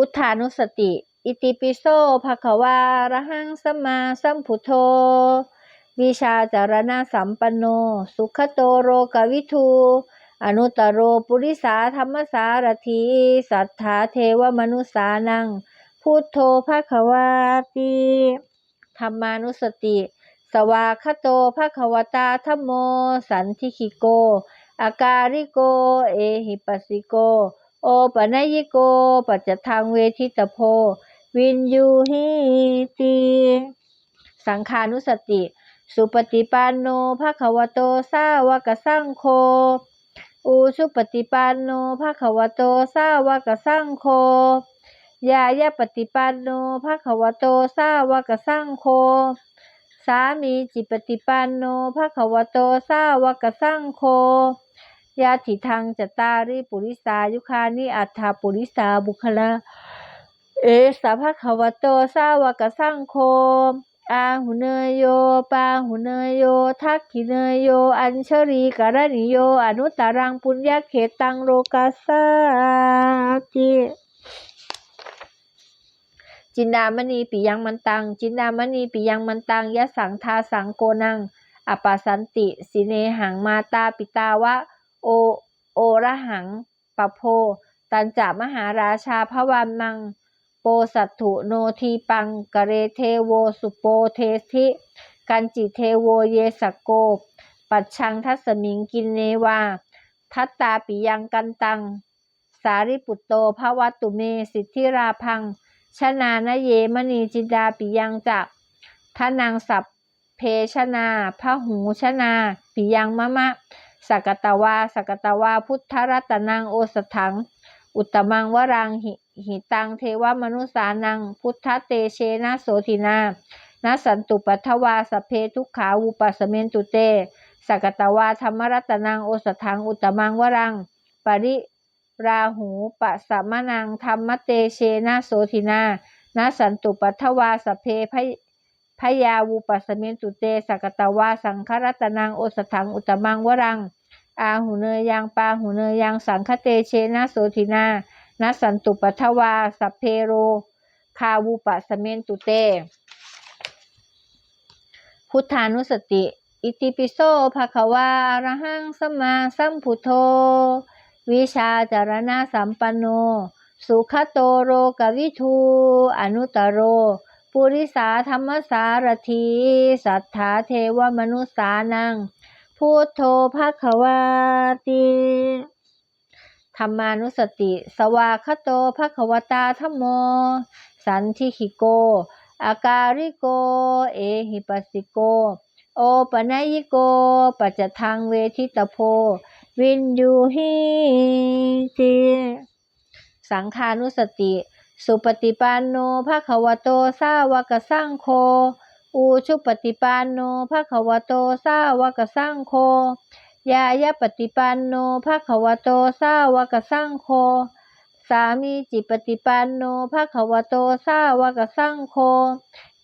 พุทธานุสติ อิติปิโสภะคะวาอะระหังสัมมาสัมพุทโธ วิชาจารณะสัมปันโน สุขโตโรกวิทูอนุตตโรปุริสาธรรมสารถีสัทธาเทวมนุสานัง พุทโธภะคะวาติธรรมานุสติ สวากขโตภะคะวตาธโม สันทิคิโก อาการิโก เอหิปัสสิโก ปะนยิโกปัจจทังเวทิตโพ วินยูหิติสังขานุสติ สุปฏิปันโนภะคะวะโตสาวกสังโฆอุชุปฏิปันโนภะคะวะโตสาวกสังโฆยายาปฏิปันโนภะคะวะโตสาวกสังโฆสามีจิปฏิปันโนภะคะวะโตสาวกสังโฆ ยาถิทังจตาริปุริสายุคานิอัฏฐาปุริสาบุคลาเอสะภะควโตสาวกสังโฆอาหุเนยโย ปาหุเนยโย ทักขิเนยโย อัญชรีกรณิโย อนุตตรังปุญญาเขตังโลกัสาติจินดามณีปิยังมันตัง จินดามณีปิยังมันตังยะสังทาสังโกนังอปปสันติ สิเนหังมาตาปิตาวะ โอ โอระหังปะโพ ตันจะมหาราชาพระวันมัง โปสัตถุโนทีปังกะเรเทโวสุโปเทธิกันจิเทโวเยสกโก ปัจชังทัสมิงกินเนวา ทัตตาปิยังกันตัง สาริปุตโตภวตุเมสิทธิราพัง ชนานเยมณีจินดาปิยังจักทนางสัพเพชนาพระหูชนา ปิยังมะมะ สักตวาสักตวาพุทธรัตนังโอสถัง อุตมังวรังหิหิตังเทวมนุสานัง พุทธเตเชนะโสทินานาสันตุปัทวาสเพทุกขาวุปัสเมนตุเตสักตวาธรรมรัตนังโอสถัง อุตมังวรัง ปริราหูปะสัมนังธรรมเตเชนะโสทินานาสันตุปัทวาสเพพยพยาวุปัสเมนตุเตสักตวาสังครัตนังโอสถังอุตมังวรัง อาหูเนยยังปาหูเนยยังสังคเตเชนะโสทินานัสสันตุปัทวา สัพเพโร คาวูปะสเมนตุเต พุทธานุสติ อิติปิโสภะคะวาอะระหังสัมมาสัมพุทโธ วิชาจารณะสัมปันโน สุขโตโรกวิทู อนุตโร ปุริสาธรรมสารถี สัทธาเทวมนุสานัง พุทโธภะคะวาติธรรมานุสติ สวากขโตภะคะวตาธัมโม สันทิคิโก อาการิโก เอหิปัสสิโก โอปะนยิโก ปัจจทังเวทิตโพ วินยูหิติสังขานุสติ สุปฏิปันโนภะคะวโตสาวกสังโฆ อูชุปฏิปันโนภะคะวะโตสาวกสังโฆยายาปฏิปันโนภะคะวะโตสาวกสังโฆสามีจิปฏิปันโนภะคะวะโตสาวกสังโฆ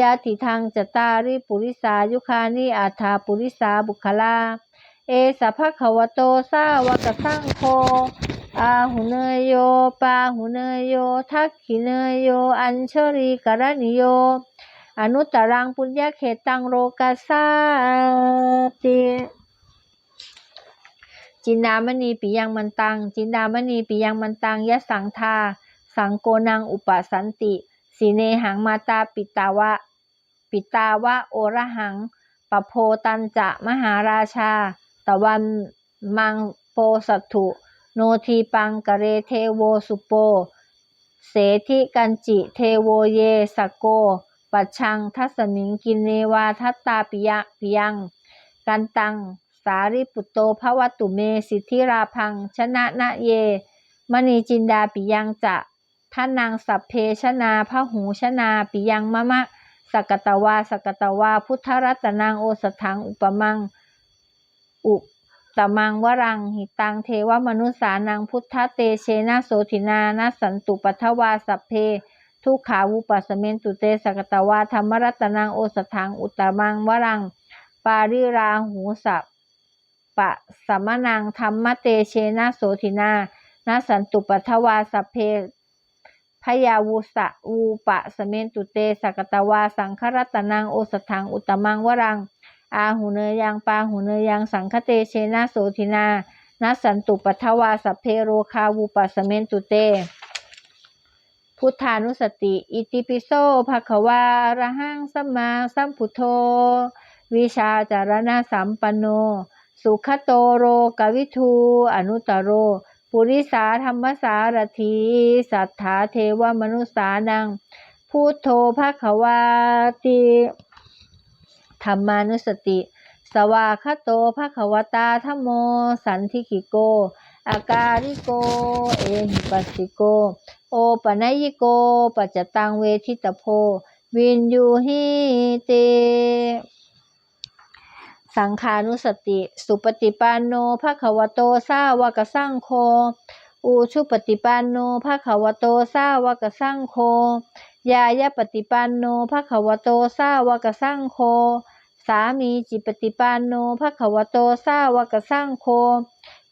ยาติทังจตาริปุริสายุคานิอัฏฐาปุริสาบุคลา เอสภะคะวะโตสาวกสังโฆอาหุเนยโยปาหุเนยโย ทักขิเนยโย อัญชรีกรณิโย อนุตรังปุญญาเขตังโลกัสาติจินดามณีปิยังมันตัง จินดามณีปิยังมันตังยะสังทา สังโกนังอุปสันติสีเนหังมาตาปิตาวะ ปิตาวะโอระหังปโพตันจะมหาราชา ตะวันมังโปสัตถุ โนทีปังกะเรเทโวสุโป เสธิกันจิเทโวเยสโก ปัจชังทัสมิงกินเนวาทัตตาปิยะปิยังกันตัง สาริปุตโตภวตุเมสิทธิราพัง ชนะนะเย มณีจินดาปิยังจะท่านางสัพเพชนาพระหูชนาปิยังมะมะ สกตวาสกตวา พุทธรัตนังโอสถังอุปมัง อุตมังวรัง หิตังเทวมนุสานังพุทธเตเชนะโสธินานะสันตุปัทวาสัพเพ ทุกขาวุปัสสเมนตุเตสกตวาธรรมรัตนังโอสถังอุตมังวรัง ปาริราหูสัพปะสัมนังธรรมเตเชนะโสธินานะสันตุปัทวาสเพพยาวุสะวูปะสเมนตุเตสกตวาสังครัตนังโอสถังอุตมังวรัง อาหูเนยังปาหูเนยังสังคเตเชนะโสทินานัสสันตุปัทวาสเพโรคาวูปะสเมนตุเต พุทธานุสติ อิติปิโสภะคะวาระหังสัมมาสัมพุทโธ วิชาจารณะสัมปันโน สุขโตโรกวิทูอนุตตโร ปุริสาธรรมสารถีสัทธาเทวมนุสานัง พุทโธภะคะวาติธรรมานุสติ สวาคโตภะคะวตาธรรมโม สันทิกิโก อาการิโก เอหิปัสสิโก โอปะนยิโก ปัจจตังเวทิตโพ วินยูหิเต สังขานุสติ สุปฏิปันโนภะคะวะโตสาวกสังโฆ อุชุปฏิปันโนภะคะวะโตสาวกสังโฆ ยายะปฏิปันโนภะคะวะโตสาวกสังโฆ สามีจิปฏิปันโนภะคะวะโตสาวกสังโฆ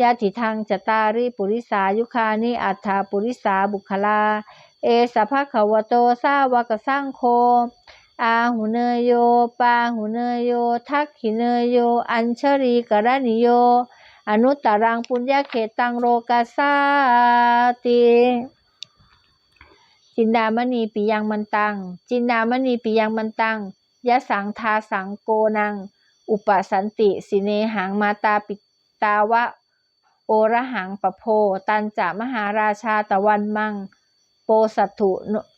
ยาติทางจตาริปุริสายุคานิอัฏฐาปุริสาบุคลา เอสภะควโตสาวกสังโฆอาหุเนยโย ปาหุเนยโย ทักขิเนยโย อัญชรีกรณิโย อนุตตรังปุญญาเขตังโรกัสสาติจินดามณีปิยังมันตัง จินดามณีปิยังมันตัง ยะสังทาสังโกนัง อุปสันติสิเนหังมาตาปิตาวะ โอระหังปะโพ ตันจะมหาราชาตะวันมัง โปสัตถุ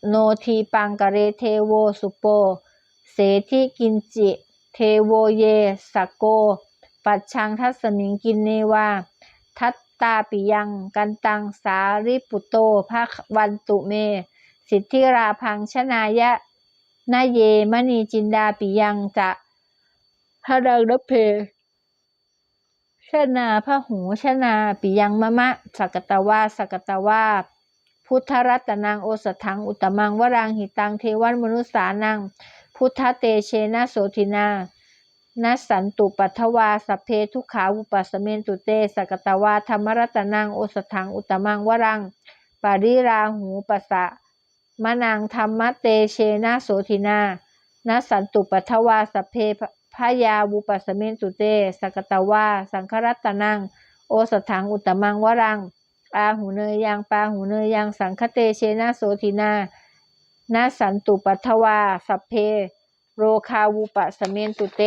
โนทีปังกะเรเทโวสุโป เสทิกินจิ เทโวเยสโก ปัจชังทัสมิงกินเนวา ทัตตาปิยังกันตังสาริปุโตภาควันตุเม สิทธิราพังชนายะนาเยมณีจินดาปิยังจะพระดังนเพ ชนาพระหูชนาปิยังมะมะสักตวาสักตวาพุทธรัตนังโอสถังอุตมังวรังหิตังเทวันมนุสานัง พุทธเตเชนะโสทินานัสันตุปัทวาสัพเพทุขาวุปัสเมนตุเตสกตวาธรรมรัตนังโอสถังอุตมังวรัง ปาริราหูปัสสะมะนังธรรมเตเชนะโสทินานัสสันตุปัทวาสัพเพ พยาวุปัสเมนตุเตสกตวาสังครัตนัง โอสถังอุตมังวรังอาหูเนยยังปาหูเนยยังสังคเตเชนะโสทินานาสันตุปัทวาสัพเพ โรคาวุปะสเมนตุเต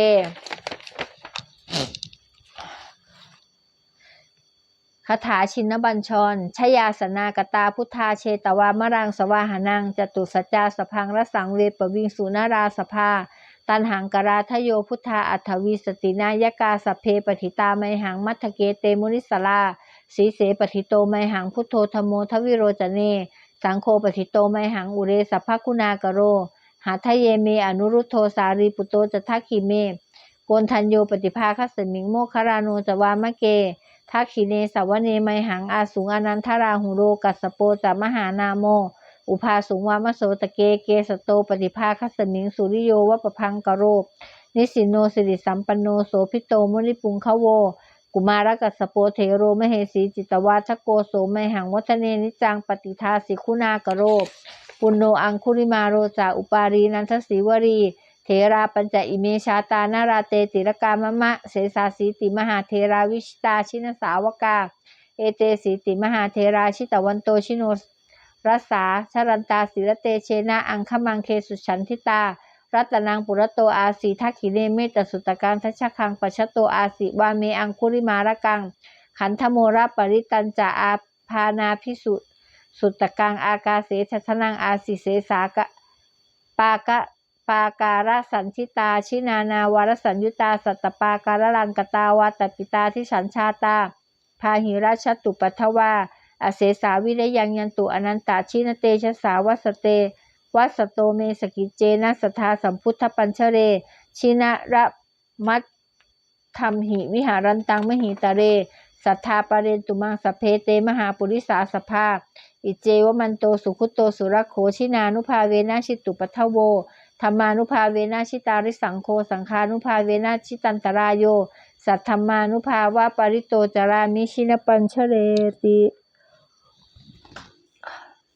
คาถาชินบัญชร ชยาสนากตาพุทธาเชตวามรังสวาหานังจตุสจาสพังรสังเวปวิงสุนาราสภา ตันหังกราทโยพุทธาอัฏฐวีสตินายกาสพเพปฏิตาไมหังมัทเกเตมุนิสลาสีเสปฏิโตไมหังพุทโธธรรมโมทวิโรจเน สังโฆปฏิโตไมหังอุเรสัพพคุณากโร หาทะเยเมอนุรุทโธสารีปุโตจะทักขิเมโกนทันโยปฏิภาคัสมิงโมคารานจวามะเกทักขิเนสวเนไมหังอาสุงอนันทราหุโรกัสสโปจะมหานาโม อุภาสุงวามโสตะเกเกสโตปฏิภาคัสมิงสุริโยวะปะพังกโรนิสินโนสิริสัมปันโนโสพิโตมุนิปุงคะโว กุมารกัสโปเทโรมเหสีจิตวาชโกโสมหังวัฒเนนิจังปฏิทาสิคุณากโรปุณโนอังคุริมาโรจาอุปารีนันทศิวรีเทราปัญจอิเมชาตานาราเตติรกามะมะเสสาสีติมหาเทราวิชตาชินสาวกา เอเตสีติมหาเทราชิตวันโตชิโน รัสาชรันตาศิรเตเชนะ อังคมังเคสุฉันทิตา รัตนังปุรโตอาสีทักขิเนเมตสุตการทัชคังปัชชโตอาสีวาเมอังคุริมารกัง ขันธโมระปริตันจาอาพานาพิสุสุตกังอากาเสทัทนังอาสิเสสากะปากะปาการสันชิตา ชินานาวารสัญยุตา สัตตปาการลังกตาวาตปิตาที่ฉันชาตา พาหิราชตุปัทวา อาเสสาวิรยังยันตุอนันตาชินเตชะสาวัสเตวัสโตเมสกิจเจนะสทธาสัมพุทธปัญชเร ชินะระมัตธรรมหิวิหารันตังมหิตาเร สัทธาปเรนตุมังสเพเตมหาปุริสาสภาอิเจวมันโตสุขุตโตสุรโขชินานุภาเวนะชิตุปัทโวธรรมานุภาเวนะชิตาริสังโฆสังฆานุภาเวนะชิตันตรายโย สัทธรรมานุภาวะปริโตจารามิชินปัญชเรติ